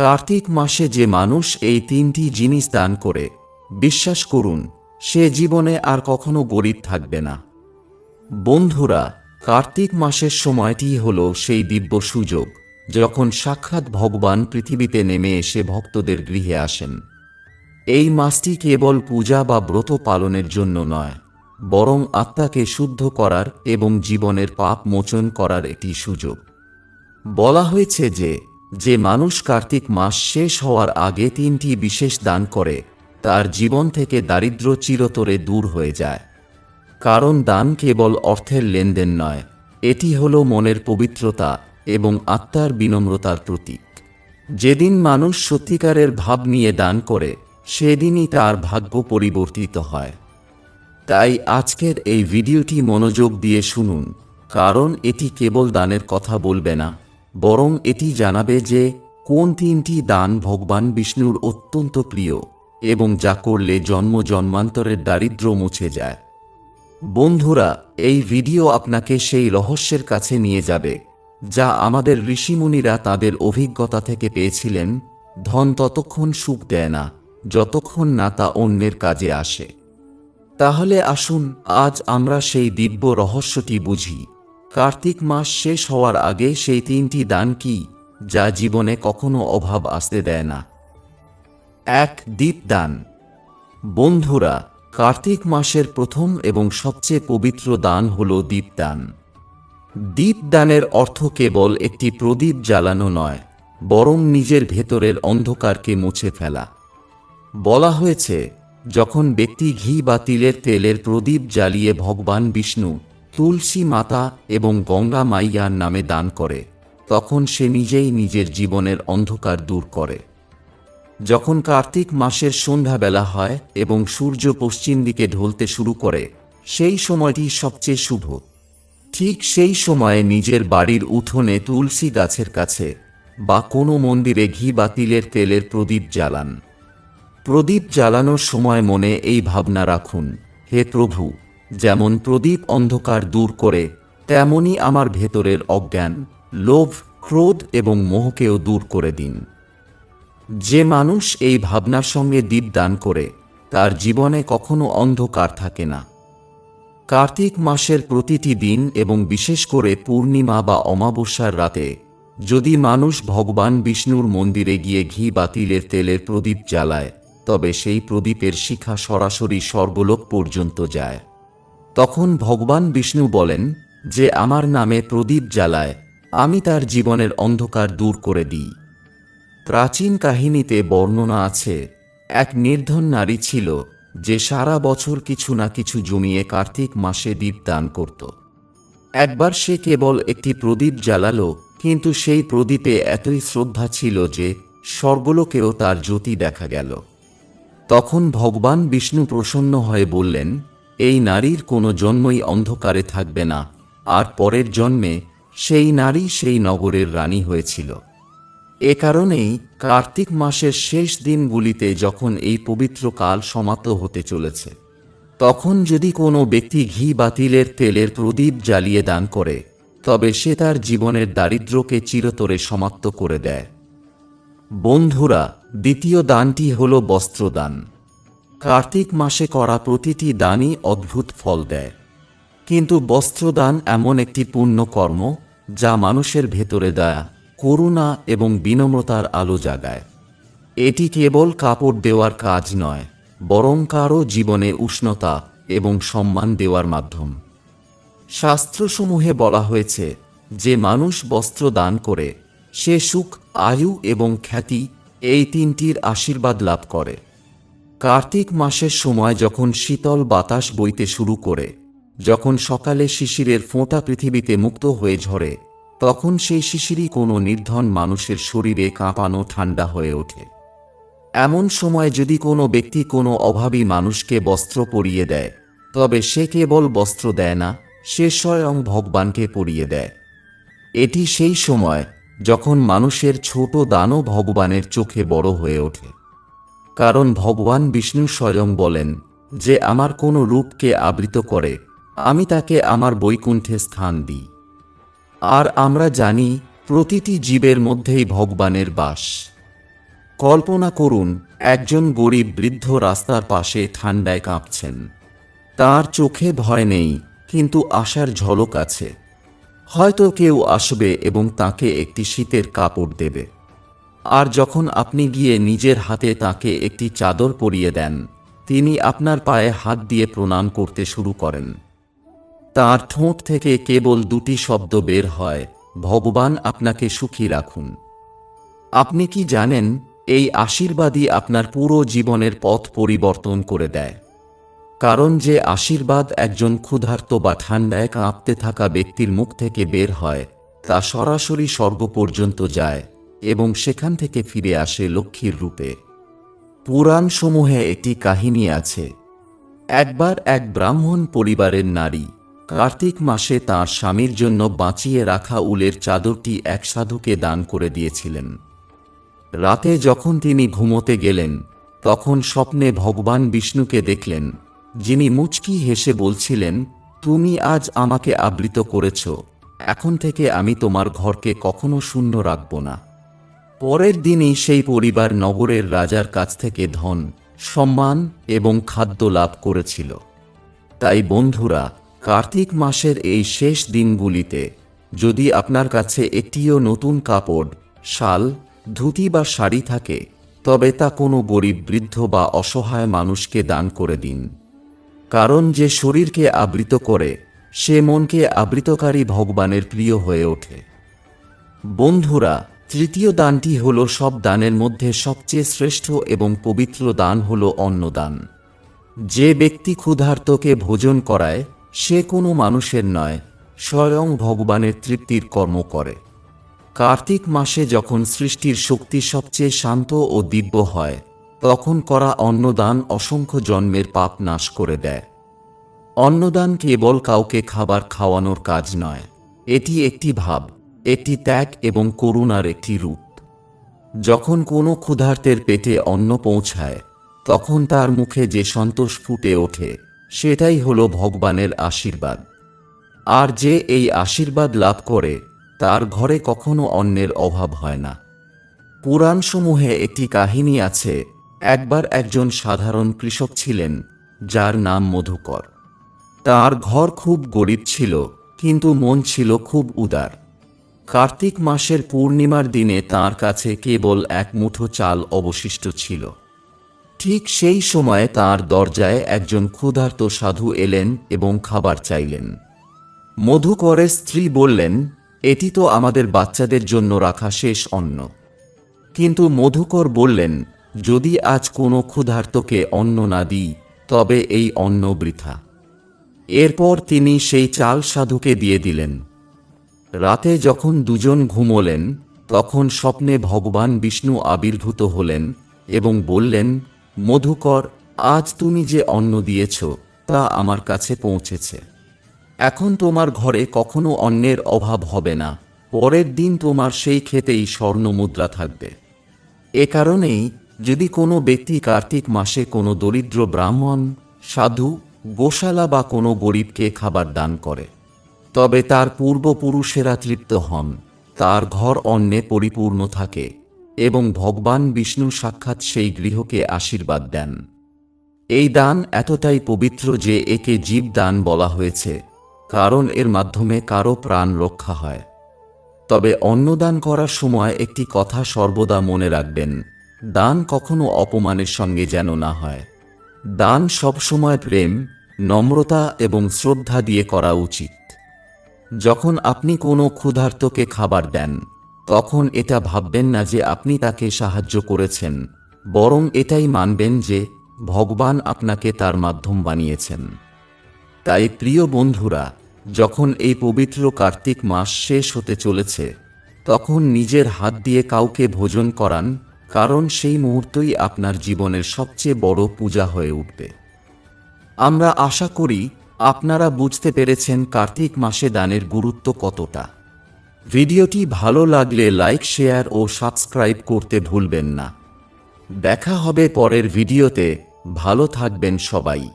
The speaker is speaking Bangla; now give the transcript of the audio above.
কার্তিক মাসে যে মানুষ এই তিনটি জিনিস দান করে, বিশ্বাস করুন, সে জীবনে আর কখনো গরিব থাকবে না। বন্ধুরা, কার্তিক মাসের সময়টি হল সেই দিব্য সুযোগ, যখন সাক্ষাৎ ভগবান পৃথিবীতে নেমে এসে ভক্তদের গৃহে আসেন। এই মাসটি কেবল পূজা বা ব্রত পালনের জন্য নয়, বরং আত্মাকে শুদ্ধ করার এবং জীবনের পাপ মোচন করার একটি সুযোগ। বলা হয়েছে যে যে মানুষ কার্তিক মাস শেষ হওয়ার আগে তিনটি বিশেষ দান করে, তার জীবন থেকে দারিদ্র চিরতরে দূর হয়ে যায়। কারণ দান কেবল অর্থের লেনদেন নয়, এটি হল মনের পবিত্রতা এবং আত্মার বিনম্রতার প্রতীক। যেদিন মানুষ সত্যিকারের ভাব নিয়ে দান করে, সেদিনই তার ভাগ্য পরিবর্তিত হয়। তাই আজকের এই ভিডিওটি মনোযোগ দিয়ে শুনুন, কারণ এটি কেবল দানের কথা বলবে না। বরং এটি জানাবে যে, কোন তিনটি দান ভগবান বিষ্ণুর অত্যন্ত প্রিয় এবং যা করলে জন্ম জন্মান্তরের দারিদ্র্য মুছে যায়। বন্ধুরা, এই ভিডিও আপনাকে সেই রহস্যের কাছে নিয়ে যাবে, যা আমাদের ঋষিমুনিরা তাদের অভিজ্ঞতা থেকে পেয়েছিলেন, ধন ততক্ষণ সুখ দেয় না, যতক্ষণ না তা অন্যের কাজে আসে। তাহলে আসুন, আজ আমরা সেই দিব্য রহস্যটি বুঝি। কার্তিক মাস শেষ হওয়ার আগে সেই তিনটি দান কি, যা জীবনে কখনো অভাব আসতে দেয় না? এক দীপদান বন্ধুরা, কার্তিক মাসের প্রথম এবং সবচেয়ে পবিত্র দান হল দীপদান দীপদানের অর্থ কেবল একটি প্রদীপ জ্বালানো নয়, বরং নিজের ভেতরের অন্ধকারকে মুছে ফেলা। বলা হয়েছে, যখন ব্যক্তি ঘি বা তিলের তেলের প্রদীপ জ্বালিয়ে ভগবান বিষ্ণু তুলসী মাতা এবং গঙ্গা মাইয়ার নামে দান করে, তখন সে নিজেই নিজের জীবনের অন্ধকার দূর করে। যখন কার্তিক মাসের সন্ধ্যাবেলা হয় এবং সূর্য পশ্চিম দিকে ঢলতে শুরু করে, সেই সময়টি সবচেয়ে শুভ। ঠিক সেই সময়ে নিজের বাড়ির উঠোনে তুলসী গাছের কাছে বা কোনো মন্দিরে ঘি বা তিলের তেলের প্রদীপ জ্বালান। প্রদীপ জ্বালানোর সময় মনে এই ভাবনা রাখুন, হে প্রভু যেমন প্রদীপ অন্ধকার দূর করে, তেমনি আমার ভেতরের অজ্ঞান, লোভ, ক্রোধ এবং মোহকেও দূর করে দিন। যে মানুষ এই ভাবনার সঙ্গে দীপ দান করে, তার জীবনে কখনো অন্ধকার থাকে না। কার্তিক মাসের প্রতিটি দিন এবং বিশেষ করে পূর্ণিমা বা অমাবস্যার রাতে, যদি মানুষ ভগবান বিষ্ণুর মন্দিরে গিয়ে ঘি বা তিলের তেলের প্রদীপ জ্বালায়, তবে সেই প্রদীপের শিখা সরাসরি স্বর্গলোক পর্যন্ত যায়। তখন ভগবান বিষ্ণু বলেন যে আমার নামে প্রদীপ জ্বালায়, আমি তার জীবনের অন্ধকার দূর করে দিই। প্রাচীন কাহিনীতে বর্ণনা আছে, এক নির্ধন নারী ছিল যে সারা বছর কিছু না কিছু জমিয়ে কার্তিক মাসে দীপ দান করত। একবার সে কেবল একটি প্রদীপ জ্বালালো, কিন্তু সেই প্রদীপে এতই শ্রদ্ধা ছিল যে স্বর্গলোকেও তার জ্যোতি দেখা গেল। তখন ভগবান বিষ্ণু প্রসন্ন হয়ে বললেন এই নারীর কোনো জন্মই অন্ধকারে থাকবে না, আর পরের জন্মে সেই নারী সেই নগরের রানী হয়েছিল। এ কারণেই কার্তিক মাসের শেষ দিনগুলিতে যখন এই পবিত্র কাল সমাপ্ত হতে চলেছে, তখন যদি কোনো ব্যক্তি ঘি বা তিলের তেলের প্রদীপ জ্বালিয়ে দান করে, তবে সে তার জীবনের দারিদ্র্যকে চিরতরে সমাপ্ত করে দেয়। বন্ধুরা, দ্বিতীয় দানটি হল বস্ত্রদান। কার্তিক মাসে করা প্রতিটি দানই অদ্ভুত ফল দেয়। কিন্তু বস্ত্রদান এমন একটি পুণ্য কর্ম, যা মানুষের ভেতরে দয়া, করুণা এবং বিনম্রতার আলো জাগায়। এটি কেবল কাপড় দেওয়ার কাজ নয়, বরং কারও জীবনে উষ্ণতা এবং সম্মান দেওয়ার মাধ্যম। শাস্ত্রসমূহে বলা হয়েছে, যে মানুষ বস্ত্র দান করে, সে সুখ, আয়ু এবং খ্যাতি এই তিনটির আশীর্বাদ লাভ করে। কার্তিক মাসের সময় যখন শীতল বাতাস বইতে শুরু করে, যখন সকালে শিশিরের ফোঁটা পৃথিবীতে মুক্ত হয়ে ঝরে, তখন সেই শিশিরই কোনো নির্ধন মানুষের শরীরে কাঁপানো ঠান্ডা হয়ে ওঠে। এমন সময় যদি কোনো ব্যক্তি কোনো অভাবী মানুষকে বস্ত্র পরিয়ে দেয়, তবে সে কেবল বস্ত্র দেয় না, সে স্বয়ং ভগবানকে পরিয়ে দেয়। এটি সেই সময় যখন মানুষের ছোট দানও ভগবানের চোখে বড় হয়ে ওঠে। কারণ ভগবান বিষ্ণু স্বয়ং বলেন যে আমার কোনো রূপকে আবৃত করে, আমি তাকে আমার বৈকুণ্ঠে স্থান দিই। আর আমরা জানি প্রতিটি জীবের মধ্যেই ভগবানের বাস। কল্পনা করুন, একজন গরিব বৃদ্ধ রাস্তার পাশে ঠান্ডায় কাঁপছেন। তার চোখে ভয় নেই, কিন্তু আশার ঝলক আছে। হয়তো কেউ আসবে এবং তাকে একটি শীতের কাপড় দেবে। আর যখন আপনি গিয়ে নিজের হাতে তাকে একটি চাদর পরিয়ে দেন, তিনি আপনার পায়ে হাত দিয়ে প্রণাম করতে শুরু করেন। তার ঠোঁট থেকে কেবল দুটি শব্দ বের হয়, ভগবান আপনাকে সুখী রাখুন। আপনি কি জানেন, এই আশীর্বাদই আপনার পুরো জীবনের পথ পরিবর্তন করে দেয়। কারণ যে আশীর্বাদ একজন ক্ষুধার্ত বা ঠান্ডায় কাঁপতে থাকা ব্যক্তির মুখ থেকে বের হয়, তা সরাসরি স্বর্গ পর্যন্ত যায়। এবং সেখান থেকে ফিরে আসে লক্ষ্মীর রূপে। পুরাণসমূহে একটি কাহিনী আছে। একবার এক ব্রাহ্মণ পরিবারের নারী কার্তিক মাসে তার স্বামীর জন্য বাঁচিয়ে রাখা উলের চাদরটি এক সাধুকে দান করে দিয়েছিলেন। রাতে যখন তিনি ঘুমোতে গেলেন, তখন স্বপ্নে ভগবান বিষ্ণুকে দেখলেন, যিনি মুচকি হেসে বলছিলেন, তুমি আজ আমাকে আবৃত করেছ, এখন থেকে আমি তোমার ঘরকে কখনো শূন্য রাখব না। পরের দিনই সেই পরিবার নগরের রাজার কাছ থেকে ধন, সম্মান এবং খাদ্য লাভ করেছিল। তাই বন্ধুরা, কার্তিক মাসের এই শেষ দিনগুলিতে যদি আপনার কাছে একটিও নতুন কাপড়, শাল, ধুতি বা শাড়ি থাকে, তবে তা কোনো গরিব, বৃদ্ধ বা অসহায় মানুষকে দান করে দিন। কারণ যে শরীরকে আবৃত করে, সে মনকে আবৃতকারী ভগবানের প্রিয় হয়ে ওঠে। বন্ধুরা তৃতীয় দানটি হল সব দানের মধ্যে সবচেয়ে শ্রেষ্ঠ এবং পবিত্র দান হল অন্নদান। যে ব্যক্তি ক্ষুধার্তকে ভোজন করায়, সে কোনো মানুষের নয়, স্বয়ং ভগবানের তৃপ্তির কর্ম করে। কার্তিক মাসে যখন সৃষ্টির শক্তি সবচেয়ে শান্ত ও দিব্য হয়, তখন করা অন্নদান অসংখ্য জন্মের পাপ নাশ করে দেয়। অন্নদান কেবল কাউকে খাবার খাওয়ানোর কাজ নয়, এটি একটি ভাব। একটি ত্যাগ এবং করুণার একটি রূপ। যখন কোনো ক্ষুধার্তের পেটে অন্ন পৌঁছায়, তখন তার মুখে যে সন্তোষ ফুটে ওঠে, সেটাই হলো ভগবানের আশীর্বাদ। আর যে এই আশীর্বাদ লাভ করে, তার ঘরে কখনো অন্নের অভাব হয় না। পুরাণসমূহে একটি কাহিনী আছে, একবার একজন সাধারণ কৃষক ছিলেন, যার নাম মধুকর। তার ঘর খুব গরিব ছিল, কিন্তু মন ছিল খুব উদার। কার্তিক মাসের পূর্ণিমার দিনে তার কাছে কেবল এক মুঠো চাল অবশিষ্ট ছিল। ঠিক সেই সময় তার দরজায় একজন ক্ষুধার্ত সাধু এলেন এবং খাবার চাইলেন। মধুকরের স্ত্রী বললেন, এটি তো আমাদের বাচ্চাদের জন্য রাখা শেষ অন্ন। কিন্তু মধুকর বললেন, যদি আজ কোনো ক্ষুধার্তকে অন্ন না দিই, তবে এই অন্ন বৃথা। এরপর তিনি সেই চাল সাধুকে দিয়ে দিলেন। রাতে যখন দুজন ঘুমোলেন, তখন স্বপ্নে ভগবান বিষ্ণু আবির্ভূত হলেন এবং বললেন, মধুকর, আজ তুমি যে অন্ন দিয়েছ, তা আমার কাছে পৌঁছেছে। এখন তোমার ঘরে কখনো অন্যের অভাব হবে না। পরের দিন তোমার সেই খেতেই স্বর্ণ মুদ্রা থাকবে। এ কারণেই যদি কোনো ব্যক্তি কার্তিক মাসে কোনো দরিদ্র ব্রাহ্মণ, সাধু, গোশালা বা কোনো গরিবকে খাবার দান করে তবে তার পূর্বপুরুষেরা তৃপ্ত হন, তার ঘর অন্নে পরিপূর্ণ থাকে এবং ভগবান বিষ্ণু সাক্ষাৎ সেই গৃহকে আশীর্বাদ দেন। এই দান এতটাই পবিত্র যে একে জীব দান বলা হয়েছে, কারণ এর মাধ্যমে কারও প্রাণ রক্ষা হয়। তবে অন্নদান করার সময় একটি কথা সর্বদা মনে রাখবেন, দান কখনো অপমানের সঙ্গে যেন না হয়। দান সবসময় প্রেম, নম্রতা এবং শ্রদ্ধা দিয়ে করা উচিত। যখন আপনি কোনো ক্ষুধার্তকে খাবার দেন, তখন এটা ভাববেন না যে আপনি তাকে সাহায্য করেছেন, বরং এটাই মানবেন যে ভগবান আপনাকে তার মাধ্যম বানিয়েছেন। তাই প্রিয় বন্ধুরা, যখন এই পবিত্র কার্তিক মাস শেষ হতে চলেছে, তখন নিজের হাত দিয়ে কাউকে ভোজন করান, কারণ সেই মুহূর্তই আপনার জীবনের সবচেয়ে বড় পূজা হয়ে উঠবে। আমরা আশা করি আপনারা বুঝতে পেরেছেন কার্তিক মাসে দানের গুরুত্ব কতটা। ভিডিওটি ভালো লাগলে লাইক, শেয়ার ও সাবস্ক্রাইব করতে ভুলবেন না। দেখা হবে পরের ভিডিওতে। ভালো থাকবেন সবাই।